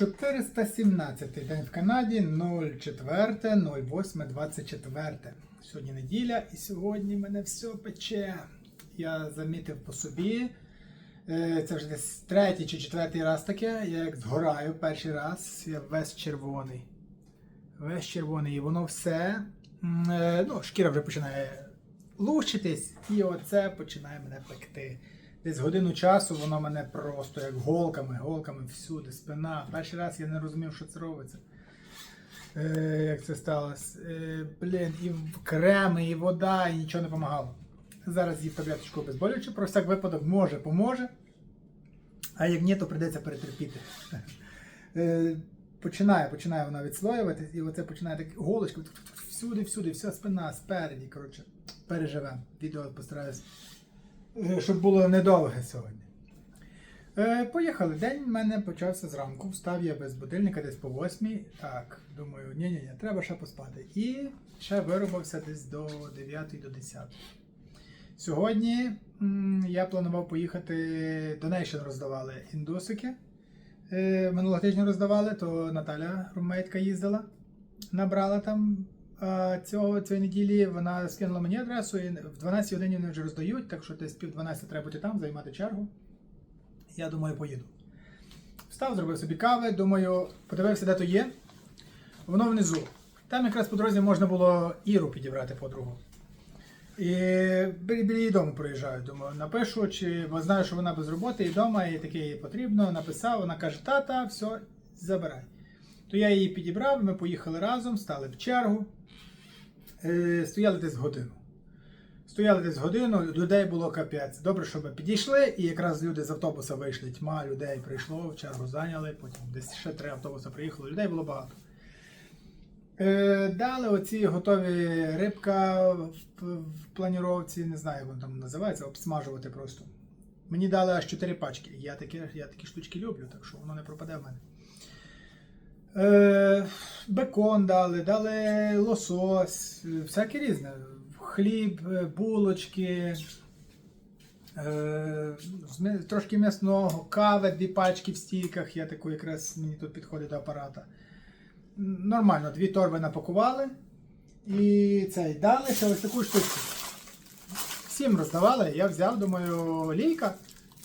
417 день в Канаді 04.08.24. Сьогодні неділя і сьогодні мене все пече. Я замітив по собі. е, Це вже десь третій чи четвертий раз таке. Я як згораю перший раз, я весь червоний. Весь червоний. І воно все. е, Ну, шкіра вже починає лущитись, і оце починає мене пекти. Десь годину часу воно мене просто як голками, голками всюди, спина. Перший раз я не розумів, що це робиться. Е, як це сталося. Е, блін, і креми, і вода, і нічого не допомагало. Зараз їв таблеточку обезболюючу, про всяк випадок може, поможе. А як ні, то прийдеться перетерпіти. Е, починає, починає вона відслоюватись, і оце починає так голочку. Всюди, всюди, вся спина спереді. Коротше, переживемо. Відео постараюсь, щоб було недовге сьогодні. Е, поїхали. День в мене почався зранку. Встав я без будильника десь по восьмій. Так, думаю, ні-ні-ні, треба ще поспати. І ще виробився десь до 9 до 10. Сьогодні м, я планував поїхати. Donation роздавали індусики. Е, минулого тижня роздавали, то Наталя, румейтка, їздила, набрала там. Цього, цієї неділі вона скинула мені адресу, і в 12 годині вони вже роздають, так що десь пів 12 треба бути там, займати чергу. Я думаю, поїду. Встав, зробив собі кави, думаю, подивився, де то є. Воно внизу. Там якраз по дорозі можна було Іру підібрати подругу. І біля її дому проїжджаю. Думаю, напишу, чи бо знаю, що вона без роботи і вдома, і таке їй потрібно. Написав, вона каже, тата, все, забирай. То я її підібрав, ми поїхали разом, стали в чергу. Е, стояли десь годину. Стояли десь годину, людей було капець. Добре, що ми підійшли, і якраз люди з автобуса вийшли. Тьма людей прийшло, в чергу зайняли, потім десь ще три автобуси приїхало, людей було багато. Е, дали оці готові рибка в, в планіровці, не знаю, як воно там називається, обсмажувати просто. Мені дали аж 4 пачки. Я такі, я такі штучки люблю, так що воно не пропаде в мене. Е, бекон дали, дали лосось, всяке різне. Хліб, е, булочки, е, трошки м'ясного, кави, дві пачки в стійках. Я таку якраз мені тут підходить до апарата. Нормально, дві торби напакували. І цей дали ще ось таку штучку. Всім роздавали, я взяв, думаю, лійка.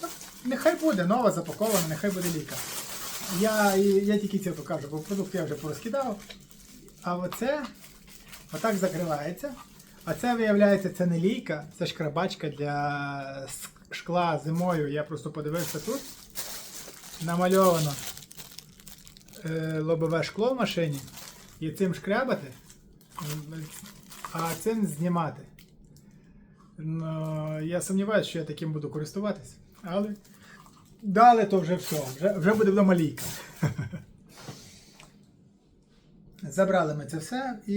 Та Нехай буде нова запакована, нехай буде лійка. Я, я тільки це покажу, бо продукти я вже порозкидав. А оце отак закривається. А це, виявляється, це не лійка, це шкрабачка для шкла зимою. Я просто подивився тут. Намальовано е, лобове шкло в машині. І цим шкрябати, а цим знімати. Ну, я сумніваюся, що я таким буду користуватись, але дали то вже все, вже, вже буде вдома лійка. Забрали ми це все, і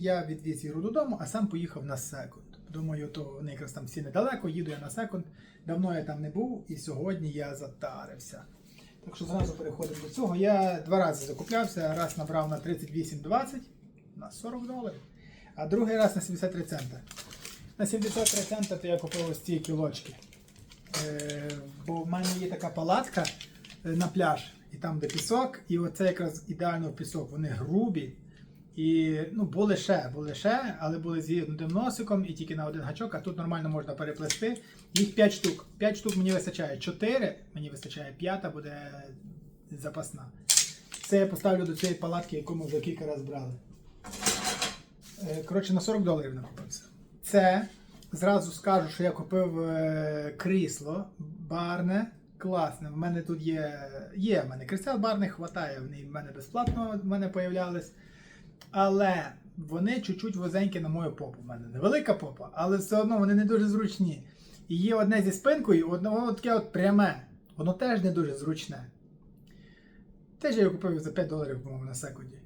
я відвіз Іру додому, а сам поїхав на секунд. Думаю, то вони якраз там всі недалеко, їду я на секунд. Давно я там не був, і сьогодні я затарився. Так що зразу переходимо до цього. Я два рази закуплявся, раз набрав на 38,20 на 40 доларів, а другий раз на 73 цента. На 73 цента то я купив ось ці кілочки. Е, бо мене є така палатка е, на пляж, і там де пісок, і оце якраз ідеально пісок. Вони грубі. І ну, були ще, були ще, але були з зігнутим носиком і тільки на один гачок, а тут нормально можна переплести. Їх 5 штук. 5 штук мені вистачає. 4 мені вистачає, п'ята буде запасна. Це я поставлю до цієї палатки, яку ми вже кілька разів брали. Е, Коротше, на 40 доларів накупився. Це зразу скажу, що я купив е, крісло барне. Класне. В мене тут є. Є в мене крісел барних, хватає. Вони в мене безплатно в мене появлялись. Але вони чуть-чуть возенькі на мою попу. У мене невелика попа, але все одно вони не дуже зручні. І є одне зі спинкою, одне воно таке от пряме. Воно теж не дуже зручне. Теж я його купив за 5 доларів, по-моєму, на секунді.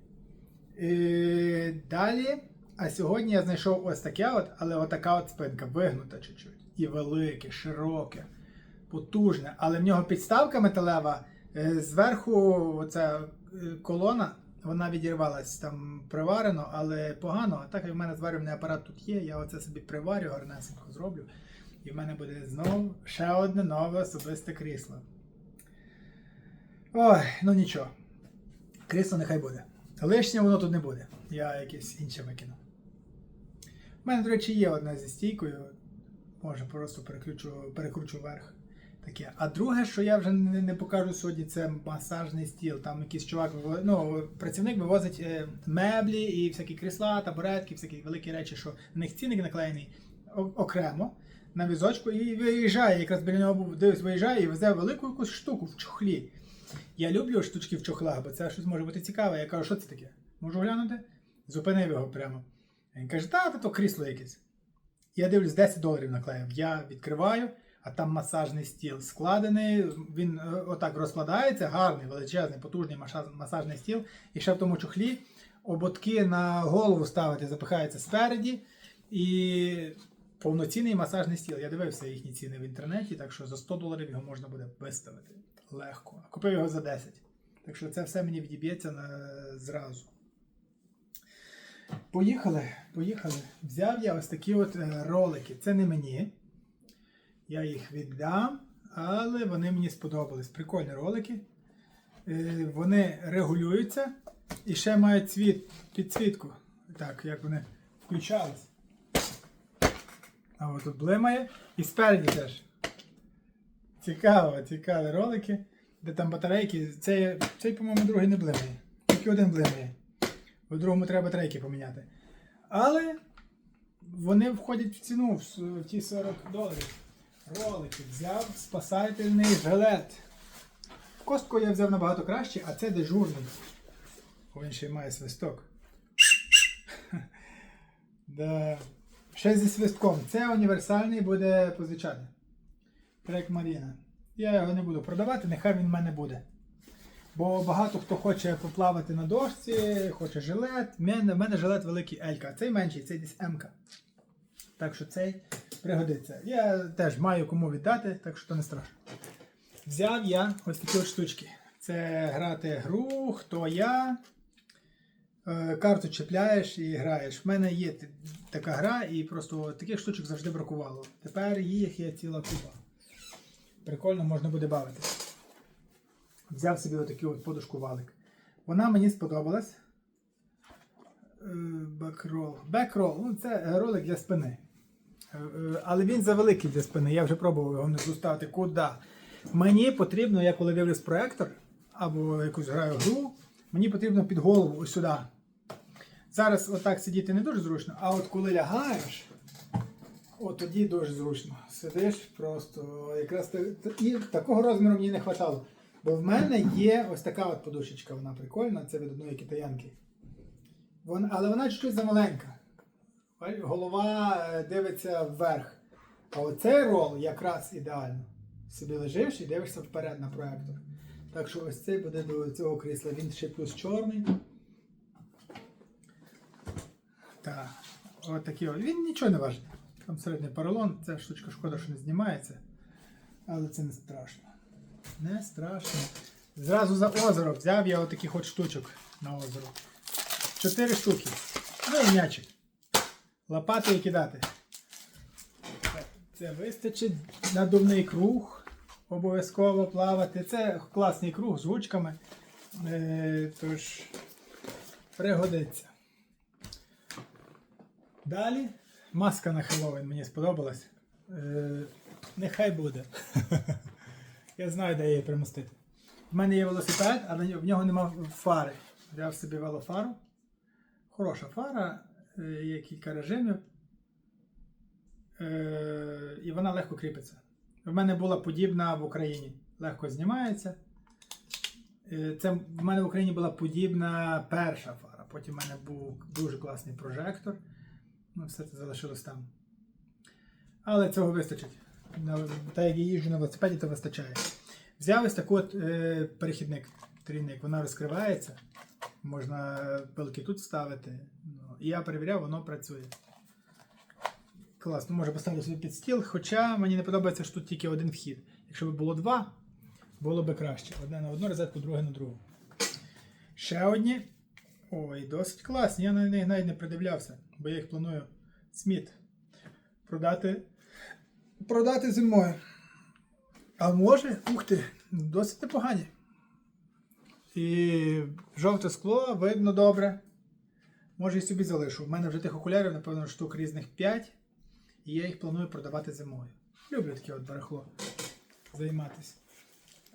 І далі. А сьогодні я знайшов ось таке, от, але отака от спинка вигнута чуть-чуть. І велике, широке, потужне. Але в нього підставка металева. е, Зверху оця е, колона, вона відірвалась там приварено, але погано. А так як в мене зварювальний апарат тут є, я оце собі приварю, гарнесенько зроблю. І в мене буде знову ще одне нове особисте крісло. Ой, ну нічого. Крісло нехай буде. Лишнє воно тут не буде. Я якесь інше викину. У мене, до речі, є одна зі стійкою. Може, просто перекручу, перекручу вверх. Таке. А друге, що я вже не, не покажу сьогодні, це масажний стіл. Там якийсь чувак, ну, працівник вивозить е, меблі і всякі крісла, табуретки, всякі великі речі, що на них ціник наклеєний окремо на візочку і виїжджає. Якраз біля нього був дивись, виїжджає і везе велику якусь штуку в чохлі. Я люблю штучки в чохлах, бо це щось може бути цікаве. Я кажу, що це таке? Можу глянути? Зупинив його прямо. Він каже, та, та то крісло якесь. Я дивлюсь, 10 доларів наклеїв. Я відкриваю, а там масажний стіл складений. Він е, отак розкладається, гарний, величезний, потужний масажний стіл. І ще в тому чохлі ободки на голову ставити, запихаються спереді. І повноцінний масажний стіл. Я дивився їхні ціни в інтернеті, так що за 100 доларів його можна буде виставити легко. Купив його за 10. Так що це все мені відіб'ється на... зразу. Поїхали, поїхали. Взяв я ось такі от е, ролики. Це не мені. Я їх віддам, але вони мені сподобались. Прикольні ролики. Е, Вони регулюються і ще мають цвіт, підсвітку. Так, як вони включались. А от тут блимає. І спереді теж. Цікаво, цікаві ролики. Де там батарейки. Цей, цей по-моєму, другий не блимає. Тільки один блимає. У другому треба батарейки поміняти. Але вони входять в ціну в ті 40 доларів. Ролики взяв спасательний жилет. Костку я взяв набагато краще, а це дежурний. Він ще й має свисток. да. Ще зі свистком. Це універсальний буде позичати. Трек Маріна. Я його не буду продавати, нехай він в мене буде. Бо багато хто хоче поплавати на дошці, хоче жилет. В мене, мене жилет великий Елька, цей менший, цей десь М-ка. Так що цей пригодиться. Я теж маю кому віддати, так що то не страшно. Взяв я ось такі от штучки. Це грати гру, хто я. Е, Карту чіпляєш і граєш. В мене є така гра, і просто таких штучок завжди бракувало. Тепер їх є ціла купа. Прикольно можна буде бавитися. Взяв собі отакий от подушку валик. Вона мені сподобалась. Е, Бекрол. Бекрол, ну це ролик для спини. Е, Але він завеликий для спини. Я вже пробував його не ставити. Куди? Мені потрібно, я коли дивлюсь проектор або якусь граю гру, мені потрібно під голову ось сюди. Зараз отак сидіти не дуже зручно, а от коли лягаєш, от тоді дуже зручно. Сидиш просто якраз і такого розміру мені не вистачало. Бо в мене є ось така от подушечка, вона прикольна, це від одної китаянки. Вона, але вона чуть-чуть замаленька. Голова е, дивиться вверх. А оцей рол якраз ідеально. Собі лежиш і дивишся вперед на проектор. Так що ось цей буде до цього крісла. Він ще плюс чорний. Так, от такий. от. Він нічого не важить. Там середній поролон, ця штучка шкода, що не знімається. Але це не страшно. Не страшно. Зразу за озеро взяв я отаких от штучок на озеро. Чотири штуки. Ну і м'ячик. Лопатою кидати. Це вистачить. Надувний круг. Обов'язково плавати. Це класний круг з ручками. Е, тож пригодиться. Далі маска на Хеллоуін мені сподобалась. Е, нехай буде. Я знаю, де її примостити. У мене є велосипед, але в нього нема фари. Взяв собі велофару. Хороша фара, є кілька режимів. І вона легко кріпиться. В мене була подібна в Україні. Легко знімається. Е, Це в мене в Україні була подібна перша фара. Потім в мене був дуже класний прожектор. Ну, все це залишилось там. Але цього вистачить. Та як я їжджу на велосипеді, то вистачає. Взяв ось таку от е, перехідник, трійник, вона розкривається. Можна пилки тут ставити. Ну, я перевіряв, воно працює. Класно, може поставити собі під стіл, хоча мені не подобається, що тут тільки один вхід. Якщо б було два, було б краще. Одне на одну розетку, друге на другу. Ще одні. Ой, досить класні. Я на них навіть не придивлявся, бо я їх планую сміт продати. Продати зимою. А може, ух ти, досить непогані. І жовте скло видно добре. Може і собі залишу. У мене вже тих окулярів, напевно, штук різних 5. І я їх планую продавати зимою. Люблю таке от барахло займатися.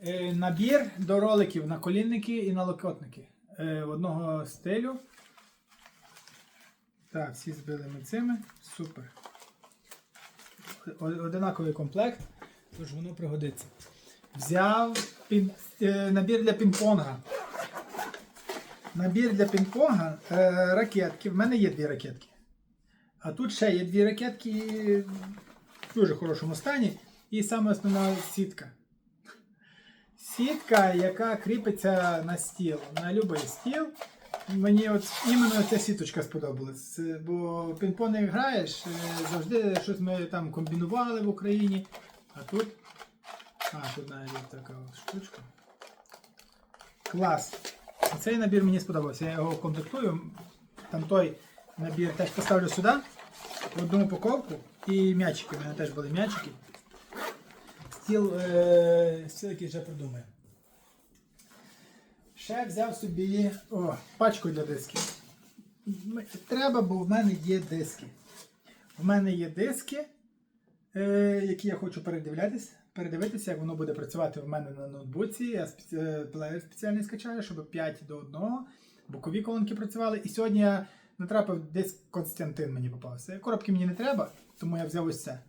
Е, набір до роликів на колінники і на локотники. Е, одного стилю. Так, всі збили ми цими. Супер. Одинаковий комплект, тож воно пригодиться. Взяв пін- е, набір для пінг-понга. Набір для пінг-понга, е, ракетки. В мене є дві ракетки. А тут ще є дві ракетки в дуже хорошому стані. І саме основна сітка. Сітка, яка кріпиться на стіл, на будь-який стіл. Мені от іменно ця сіточка сподобалась. Бо в пінг-понг граєш, е, завжди щось ми там комбінували в Україні. А тут. А, тут навіть така штучка. Клас. Цей набір мені сподобався. Я його комплектую. Там той набір теж поставлю сюди. В одну упаковку. І м'ячики. У мене теж були м'ячики. Стіл, е, який вже придумаю. Ще взяв собі о, пачку для дисків. Треба, бо в мене є диски. В мене є диски, е, які я хочу передивлятись, передивитися, як воно буде працювати в мене на ноутбуці. Я е, плеєр спеціальний скачаю, щоб 5 до 1, бокові колонки працювали. І сьогодні я натрапив диск Константин мені попався. Коробки мені не треба, тому я взяв ось це.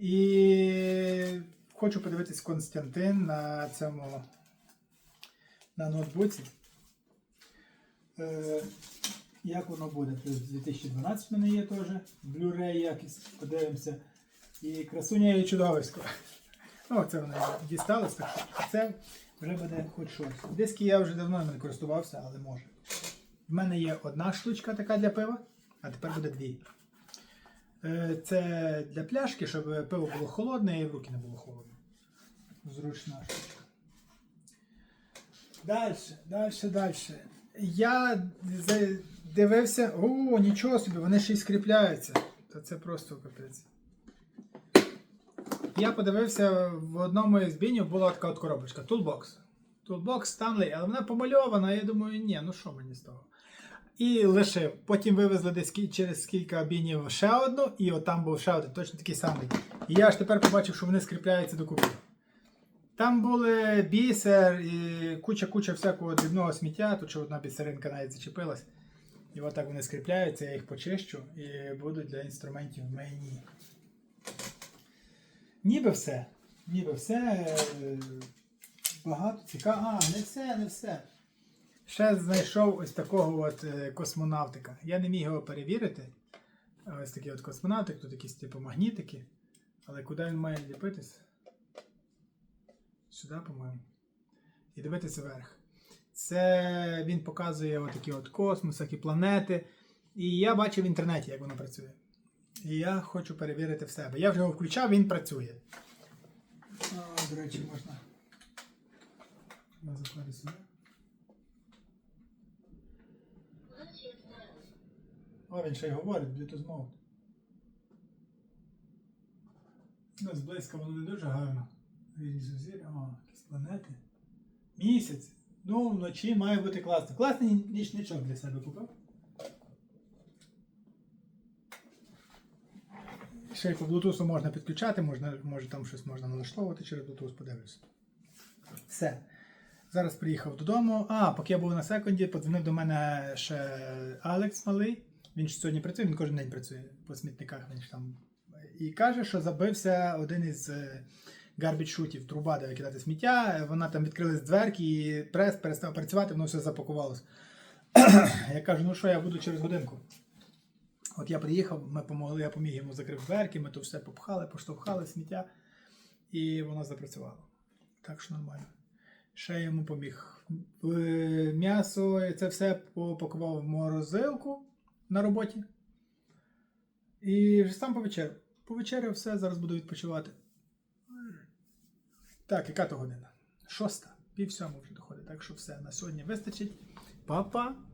І хочу подивитись Константин на цьому на ноутбуці. Е, як воно буде? Плюс 2012 в мене є теж. Blu-ray якісь, подивимося. І красуня і чудовисько. Ну, це воно дісталось, так що це вже буде хоч щось. Диски я вже давно не користувався, але може. В мене є одна штучка така для пива, а тепер буде дві. Е, Це для пляшки, щоб пиво було холодне і в руки не було холодно. Зручна штучка. Далі, далі, далі. Я дивився. О, нічого собі, вони ще й скріпляються. Та це просто капець. Я подивився в одному із бінів була така от коробочка. Toolbox. Toolbox Stanley, але вона помальована. Я думаю, ні, ну що мені з того. І лишив. Потім вивезли десь через кілька бінів ще одну, і от там був ще один, точно такий самий. І я аж тепер побачив, що вони скріпляються докупи. Там були бісер і куча-куча всякого дрібного сміття, тут ще одна бісеринка навіть зачепилась. І отак вони скріпляються, я їх почищу і будуть для інструментів мені. Ніби все. Ніби все. е, Багато цікаво. А, не все, не все. Ще знайшов ось такого от е, космонавтика. Я не міг його перевірити. Ось такий от космонавтик, тут якісь типу магнітики. Але куди він має ліпитись? Сюди, по-моєму. І дивитися вверх. Це він показує отакі от космос, всякі планети. І я бачив в інтернеті, як воно працює. І я хочу перевірити в себе. Я вже його включав, він працює. О, до речі, можна. Я. О, він ще й говорить, Bluetooth mode. Ну, зблизька воно не дуже гарно. Різні сузір'я, о, якісь планети. Місяць. Ну, вночі має бути класно. Класний нічничок для себе купив. Ще й по Bluetooth можна підключати, можна, може там щось можна налаштовувати через Bluetooth, подивлюся. Все. Зараз приїхав додому. А, поки я був на секунді, подзвонив до мене ще Алекс малий. Він ж сьогодні працює, він кожен день працює по смітниках. Він ж там. І каже, що забився один із гарбіч шутів, труба, де викидати сміття. Вона там відкрились дверки, і прес перестав працювати, воно все запакувалося. я кажу, ну що, я буду через годинку. От я приїхав, ми помогли, я поміг йому закрив дверки, ми то все попхали, поштовхали сміття, і воно запрацювало. Так що нормально. Ще йому поміг. М'ясо, це все попакував в морозилку на роботі. І вже сам повечеряв. Повечеряв все, зараз буду відпочивати. Так, яка то година? Шоста. Пів сьому вже доходить. Так що все, на сьогодні вистачить. Па-па!